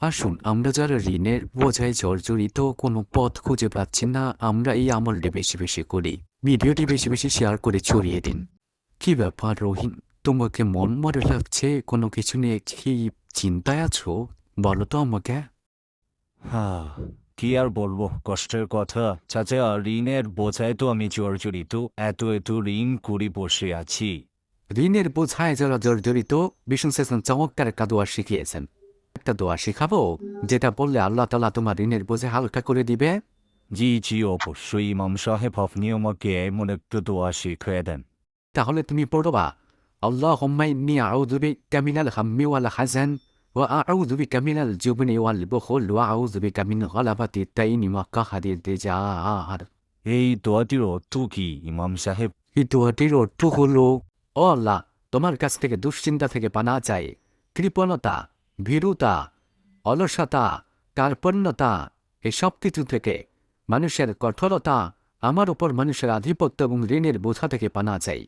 আসুন আমরা যারা ঋণের বোঝায় জর্জরিত কোনো পথ খুঁজে পাচ্ছি না আমরা এই আমলটি বেশি বেশি করি। ভিডিওটি বেশি বেশি শেয়ার করে ছড়িয়ে দিন। কি ব্যাপার রহিম তোমাকে মন মরে লাগছে? কোনো কিছু নিয়ে কি চিন্তায় আছো? বলো তো আমাকে। হ্যাঁ কি আর বলব? কষ্টের কথা। চাচা ঋণের বোঝায় তো আমি জর্জরিত। এত এত ঋণ করে বসে আছি। ঋণের বোঝায় যারা জর্জরিত বিষ্ণু সেশন চমৎকার একটা দোয়া শিখিয়েছেন। একটা দোয়া শিখাবো যেটা বললে আল্লাহ তালা তোমার ঋণের বোঝে হালকা করে দিবে। জি জি অবশ্যই ইমাম সাহেব আপনি আমাকে এমন একটা দোয়া শিখিয়ে দেন। তাহলে তুমি পড়বা আল্লাহ হোম্মাই নি আউদুবি কামিনাল হাম্মি ওয়াল হাজান ওয়া আউদুবি কামিনাল জুবনি ওয়াল বখল ওয়া আউদুবি কামিন গলাবাতি তাইনি ওয়া কাহাদি দেজার। এই দোয়াটির অর্থ কি ইমাম সাহেব? এই দোয়াটির অর্থ হলো ও আল্লাহ তোমার কাছ থেকে দুশ্চিন্তা থেকে পানা চাই। কৃপণতা ভীরুতা, অলসতা, কার্পণ্যতা, এসব সব কিছু থেকে মানুষের কঠোরতা আমার উপর মানুষের আধিপত্য এবং ঋণের বোঝা থেকে পানা চাই।